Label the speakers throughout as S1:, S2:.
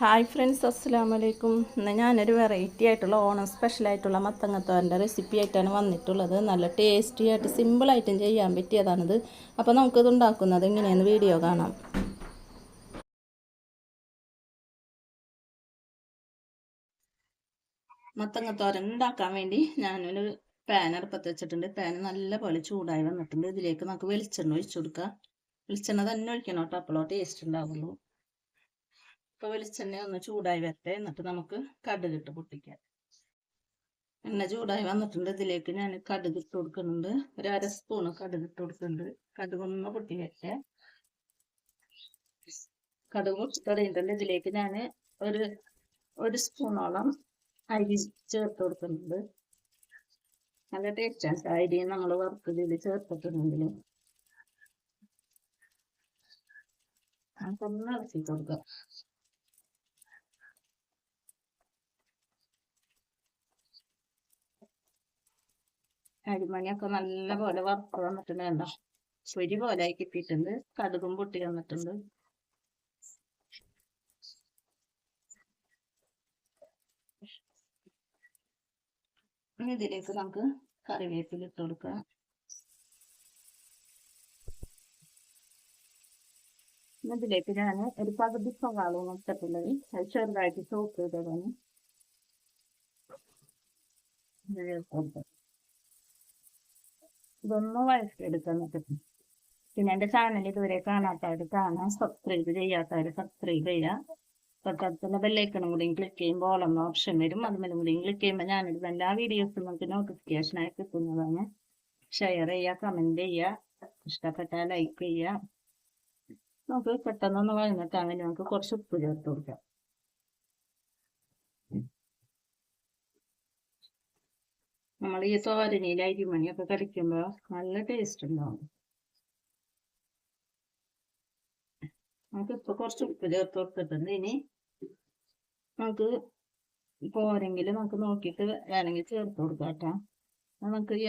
S1: Hi friends അസ്സാം വലൈക്കും ഇന്ന് ഞാനൊരു വെറൈറ്റി ആയിട്ടുള്ള ഓണം സ്പെഷ്യൽ ആയിട്ടുള്ള മത്തങ്ങത്തോരന്റെ റെസിപ്പി ആയിട്ടാണ് വന്നിട്ടുള്ളത്. നല്ല ടേസ്റ്റി ആയിട്ട് സിമ്പിളായിട്ടും ചെയ്യാൻ പറ്റിയതാണിത്. അപ്പോൾ നമുക്കിത് ഉണ്ടാക്കുന്നത് എങ്ങനെയെന്ന് വീഡിയോ കാണാം. മത്തങ്ങത്തോരൻ ഉണ്ടാക്കാൻ വേണ്ടി ഞാനൊരു പാൻ അടുപ്പത്ത് വെച്ചിട്ടുണ്ട്. പാൻ നല്ലപോലെ ചൂടായി വന്നിട്ടുണ്ട്. ഇതിലേക്ക് നമുക്ക് വെളിച്ചെണ്ണ ഒഴിച്ചു കൊടുക്കാം. വെളിച്ചെണ്ണ തന്നെ ഒഴിക്കണം കേട്ടോ. അപ്പോഴോ ടേസ്റ്റ് ഉണ്ടാവുള്ളൂ. ഇപ്പൊ വെളിച്ചെണ്ണ ഒന്ന് ചൂടായി വരട്ടെ. എന്നിട്ട് നമുക്ക് കടുക് ഇട്ട് പൊട്ടിക്കാം. എണ്ണ ചൂടായി വന്നിട്ടുണ്ട്. ഇതിലേക്ക് ഞാൻ കടുക് ഇട്ട് കൊടുക്കുന്നുണ്ട്. ഒരു അര സ്പൂണ് കടുക് ഇട്ട് കൊടുക്കുന്നുണ്ട്. കടുക് ഒന്ന് പൊട്ടി വരട്ടെ കടുക് പൊട്ടി തുടങ്ങിയിട്ടുണ്ട് ഇതിലേക്ക് ഞാൻ ഒരു ഒരു സ്പൂണോളം അരി ചേർത്ത് കൊടുക്കുന്നുണ്ട്. നല്ല ടേസ്റ്റാണ് അരി നമ്മൾ വറുത്തതിൽ ചേർത്തിട്ടുണ്ടെങ്കിൽ നമുക്കൊന്ന് ഇളക്കി കൊടുക്കാം. അരിമണിയൊക്കെ നല്ല പോലെ വറുത്ത് വന്നിട്ടുണ്ട് കണ്ടോ? പൊരി പോലെ ആയി കിട്ടിയിട്ടുണ്ട്. കടുകും പൊട്ടി വന്നിട്ടുണ്ട്. ഇതിലേക്ക് നമുക്ക് കറിവേപ്പില ഇട്ട് കൊടുക്കാം ഇതിലേക്ക് ഞാൻ ഒരു പകുതി സവാള ഇട്ടിട്ടുള്ളത് അത് ചെറുതായിട്ട് സോപ്പ് ചെയ്തതാണ് ഇതൊന്ന് വഴറ്റിയെടുക്കാൻ പറ്റും. പിന്നെ എന്റെ ചാനൽ ഇതുവരെ കാണാത്തവർ കാണാൻ സബ്സ്ക്രൈബ് ചെയ്യാത്തവർ സബ്സ്ക്രൈബ് ചെയ്യാം തൊട്ടടുത്തുള്ള ബെല്ലൈക്കണം കൂടി ക്ലിക്ക് ചെയ്യുമ്പോൾ ഓളെന്ന ഓപ്ഷൻ വരും. അതുമല്ലും കൂടി ക്ലിക്ക് ചെയ്യുമ്പോൾ ഞാനിടുന്ന എല്ലാ വീഡിയോസും നമുക്ക് നോട്ടിഫിക്കേഷനായി കിട്ടുന്നതാണ്. ഷെയർ ചെയ്യുക കമന്റ് ചെയ്യുക ഇഷ്ടപ്പെട്ടാൽ ലൈക്ക് ചെയ്യുക. നമുക്ക് പെട്ടെന്നൊന്ന് വഴങ്ങിട്ട് അങ്ങനെ നമുക്ക് കുറച്ച് ഉപ്പ് ചേർത്ത് കൊടുക്കാം. നമ്മൾ ഈ തോരനിയിൽ അരിമണിയൊക്കെ കടിക്കുമ്പോൾ നല്ല ടേസ്റ്റ് ഉണ്ടാവും. നമുക്ക് ഇപ്പൊ കുറച്ച് ഉപ്പ് ചേർത്ത് കൊടുത്തിട്ടുണ്ട്. ഇനി നമുക്ക് പോരെങ്കിൽ നമുക്ക് നോക്കിയിട്ട് വേണമെങ്കിൽ ചേർത്ത് കൊടുക്കാം കേട്ടോ. നമുക്ക് ഈ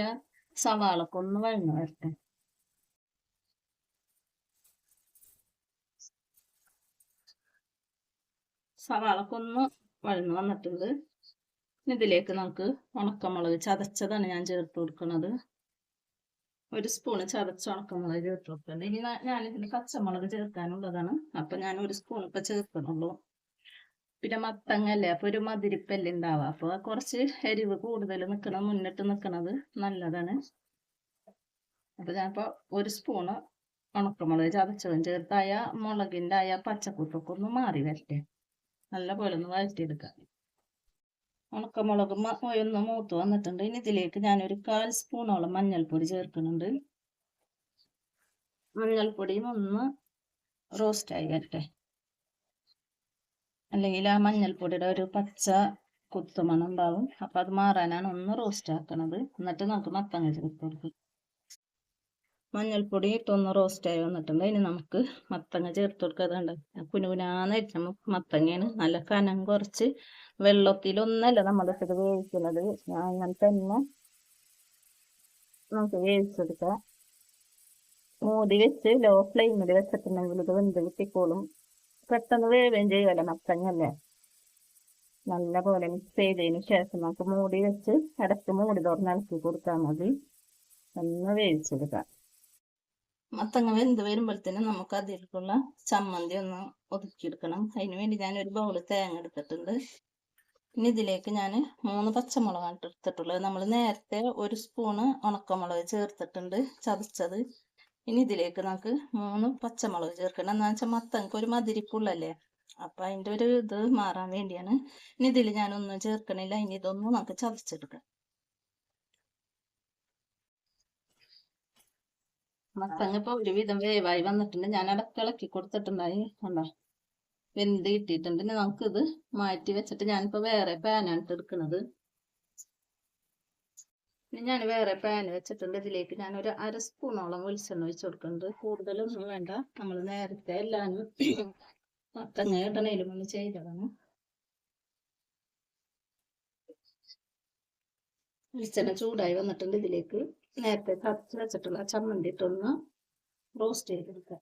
S1: സവാളൊക്കെ ഒന്ന് വഴങ്ങ് വരട്ടെ. സവാളൊക്കെ ഒന്ന് വഴന്ന് വന്നിട്ടുണ്ട്. ഇതിലേക്ക് നമുക്ക് ഉണക്കമുളക് ചതച്ചതാണ് ഞാൻ ചേർത്ത് കൊടുക്കുന്നത്. ഒരു സ്പൂണ് ചതച്ച ഉണക്കമുളക് ചേർത്ത് കൊടുക്കുന്നുണ്ട് ഇനി ഞാൻ ഇതിന് പച്ചമുളക് ചേർക്കാനുള്ളതാണ്. അപ്പൊ ഞാൻ ഒരു സ്പൂൺ ഇപ്പൊ ചേർക്കണുള്ളൂ പിന്നെ മത്തങ്ങല്ലേ? അപ്പൊ ഒരു മതിരിപ്പല്ലേ ഉണ്ടാവുക. അപ്പൊ കുറച്ച് എരിവ് കൂടുതൽ നിൽക്കണം മുന്നിട്ട് നിൽക്കണത് നല്ലതാണ്. അപ്പൊ ഞാനിപ്പോ ഒരു സ്പൂണ് ഉണക്കമുളക് ചതച്ചതും ചേർത്തായ മുളകിന്റെ ആയ പച്ചക്കുത്തൊക്കെ ഒന്ന് മാറി വരട്ടെ. നല്ല പോലെ ഒന്ന് വഴറ്റിയെടുക്കാം. ഉണക്കമുളക് ഒന്ന് മൂത്ത് വന്നിട്ടുണ്ട്. ഇനി ഇതിലേക്ക് ഞാനൊരു കാൽ സ്പൂണോളം മഞ്ഞൾപ്പൊടി ചേർക്കുന്നുണ്ട്. മഞ്ഞൾപ്പൊടിയും ഒന്ന് റോസ്റ്റായി വരട്ടെ. അല്ലെങ്കിൽ ആ മഞ്ഞൾപ്പൊടിയുടെ ഒരു പച്ച കുത്തുമണം ഉണ്ടാവും. അപ്പൊ അത് മാറാനാണ് ഒന്ന് റോസ്റ്റ് ആക്കണത്. എന്നിട്ട് നമുക്ക് മത്തങ്ങ ചേർത്ത് കൊടുക്കും. മഞ്ഞൾപ്പൊടി ഇട്ടൊന്ന് റോസ്റ്റ് ആയി വന്നിട്ടുണ്ട്. ഇനി നമുക്ക് മത്തങ്ങ ചേർത്ത് കൊടുക്കാതുണ്ട് കുനുകുനാന്ന് അരിച്ച മത്തങ്ങയാണ് നല്ല കനം കുറച്ച് വെള്ളത്തിലൊന്നല്ല നമ്മളിത് വേവിക്കുന്നത്. അങ്ങനെ തന്നെ നമുക്ക് വേവിച്ചെടുക്കാം. മൂടി വെച്ച് ലോ ഫ്ലെയിമിൽ വെച്ചിട്ടുണ്ടെങ്കിൽ ഇത് വെന്ത് കിട്ടിക്കോളും. പെട്ടെന്ന് വേവുകയും ചെയ്യുമല്ലോ മത്തങ്ങല്ലേ? നല്ല പോലെ മിക്സ് ചെയ്തതിന് ശേഷം നമുക്ക് മൂടി വെച്ച് ഇടയ്ക്ക് മൂടി തുറന്നിറക്കി കൊടുത്താൽ മതി. ഒന്ന് വേവിച്ചെടുക്കാം. മത്തങ്ങ വെന്ത് വരുമ്പോഴത്തേനും നമുക്ക് അതിലേക്കുള്ള ചമ്മന്തി ഒന്ന് ഒതുക്കിയെടുക്കണം. അതിന് വേണ്ടി ഞാൻ ഒരു ബൗൾ തേങ്ങ എടുത്തിട്ടുണ്ട്. പിന്നെ ഇതിലേക്ക് ഞാൻ മൂന്ന് പച്ചമുളകാണ് എടുത്തിട്ടുള്ളത്. നമ്മൾ നേരത്തെ ഒരു സ്പൂണ് ഉണക്കമുളക് ചേർത്തിട്ടുണ്ട് ചതച്ചത്. ഇനി ഇതിലേക്ക് നമുക്ക് മൂന്ന് പച്ചമുളക് ചേർക്കണം. എന്താ വെച്ചാൽ മത്തങ്ങൾക്ക് ഒരു മതിരിപ്പുള്ളല്ലേ അപ്പൊ അതിന്റെ ഒരു ഇത് മാറാൻ വേണ്ടിയാണ്. ഇനി ഇതിൽ ഞാനൊന്നും ചേർക്കണില്ല. ഇനി ഇതൊന്നും നമുക്ക് ചതച്ചെടുക്കാം. മത്തങ്ങ ഇപ്പൊ ഒരുവിധം വേവായി. വന്നിട്ടുണ്ട്. ഞാൻ അടക്ക ഇളക്കി കൊടുത്തിട്ടുണ്ടായി. കണ്ടോ? വെന്ത് കിട്ടിയിട്ടുണ്ട്? നമുക്ക് ഇത് മാറ്റി വെച്ചിട്ട് ഞാനിപ്പോ വേറെ പാനാണ് എടുക്കുന്നത്. ഇനി ഞാൻ വേറെ പാൻ വെച്ചിട്ടുണ്ട്. ഇതിലേക്ക് ഞാൻ ഒരു അര സ്പൂണോളം വെളിച്ചെണ്ണ ഒഴിച്ചു കൊടുക്കുന്നുണ്ട്. കൂടുതലൊന്നും വേണ്ട. നമ്മൾ നേരത്തെ എല്ലാം മത്തങ്ങ ഇടണേലും ഒന്ന് ചെയ്തതാണ്. വെളിച്ചെണ്ണ ചൂടായി വന്നിട്ടുണ്ട് ഇതിലേക്ക്. നേരത്തെ തറച്ച് വെച്ചിട്ടുള്ള ചമ്മന്തി ഇട്ടൊന്ന് റോസ്റ്റ് ചെയ്തെടുക്കാം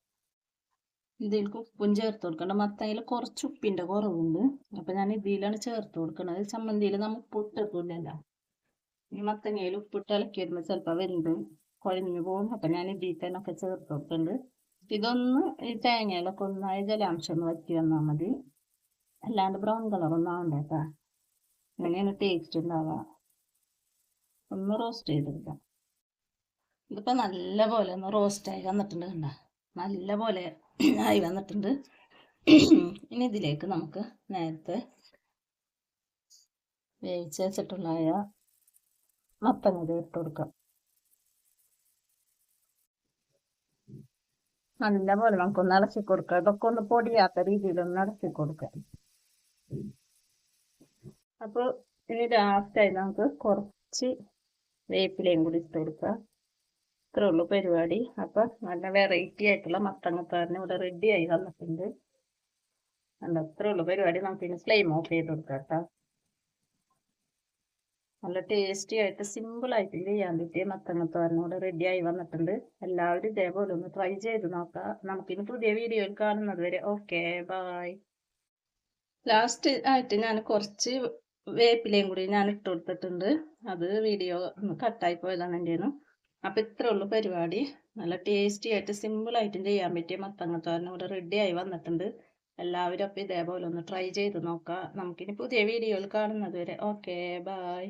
S1: ഇതിലേക്ക് ഉപ്പും ചേർത്ത് കൊടുക്കണം. മത്തയിൽ കുറച്ച് ഉപ്പിന്റെ കുറവുണ്ട്. അപ്പം ഞാൻ ഇതിലാണ് ചേർത്ത് കൊടുക്കുന്നത് ചമ്മന്തിയിൽ നമ്മൾ ഉപ്പ് ഇട്ടിട്ടില്ലല്ലോ. ഈ മത്തങ്ങയിൽ ഉപ്പിട്ട് ഇളക്കി വരുമ്പോൾ ചിലപ്പോൾ വെന്ത് കുഴഞ്ഞു പോകും. അപ്പം ഞാൻ ഇതിൽ തന്നെ ഒക്കെ ചേർത്ത് കൊടുക്കുന്നുണ്ട് ഇതൊന്ന് ഈ തേങ്ങയിലൊക്കെ ഒന്നായി ജലാംശം വറ്റി വന്നാൽ മതി. അല്ലാണ്ട് ബ്രൗൺ കളറൊന്നും ആവണ്ട കേട്ടോ. അങ്ങനെയാണ് ടേസ്റ്റ് ഉണ്ടാവുക. ഒന്ന് റോസ്റ്റ് ചെയ്തെടുക്കാം ഇതിപ്പോൾ നല്ല പോലെ ഒന്ന് റോസ്റ്റായി വന്നിട്ടുണ്ട് കണ്ട? നല്ല പോലെ ആയി വന്നിട്ടുണ്ട്. ഇനി ഇതിലേക്ക് നമുക്ക് നേരത്തെ വേവിച്ച് വെച്ചിട്ടുള്ള മത്തങ്ങ ഇട്ട് കൊടുക്കാം. നല്ല പോലെ നമുക്കൊന്ന് അടച്ചു കൊടുക്കാം. ഇതൊക്കെ ഒന്ന് പൊടിയാത്ത രീതിയിലൊന്ന് അടച്ചു കൊടുക്കാം. അപ്പോൾ ഇനി ലാസ്റ്റായി നമുക്ക് കുറച്ച് വേപ്പിലയും കൂടി ഇട്ട് കൊടുക്കാം. ഇത്രേ ഉള്ളൂ പരിപാടി. അപ്പൊ നല്ല വെറൈറ്റി ആയിട്ടുള്ള മത്തങ്ങത്താറിന് ഇവിടെ റെഡി ആയി വന്നിട്ടുണ്ട്. അല്ല ഇത്രേ ഉള്ളൂ പരിപാടി. നമുക്ക് ഇനി ഫ്ലെയിം ഓഫ് ചെയ്ത് കൊടുക്കാം നല്ല ടേസ്റ്റി ആയിട്ട് സിമ്പിൾ ആയിട്ട് ചെയ്യാൻ പറ്റിയ മത്തങ്ങത്തോരൻ ഇവിടെ റെഡി ആയി വന്നിട്ടുണ്ട്. എല്ലാവരും ഇതേപോലെ ഒന്ന് ട്രൈ ചെയ്ത് നോക്കാം. നമുക്കിനി പുതിയ വീഡിയോയിൽ കാണുന്നത് വരെ. ഓക്കെ ബായ് ലാസ്റ്റ് ആയിട്ട് ഞാൻ കുറച്ച് വേപ്പിലയും കൂടി ഞാൻ ഇട്ട് കൊടുത്തിട്ടുണ്ട്. അത് വീഡിയോ കട്ടായി പോയതാണ് എന്റെ അപ്പം ഇത്രേ ഉള്ളൂ പരിപാടി. നല്ല ടേസ്റ്റി ആയിട്ട് സിമ്പിൾ ചെയ്യാൻ പറ്റിയ മത്തങ്ങത്തോരൻ ഇവിടെ റെഡി ആയി വന്നിട്ടുണ്ട്. എല്ലാവരും അപ്പം ഇതേപോലെ ഒന്ന് ട്രൈ ചെയ്ത് നോക്കുക നമുക്കിനി പുതിയ വീഡിയോയിൽ കാണുന്നത് വരെ. Okay bye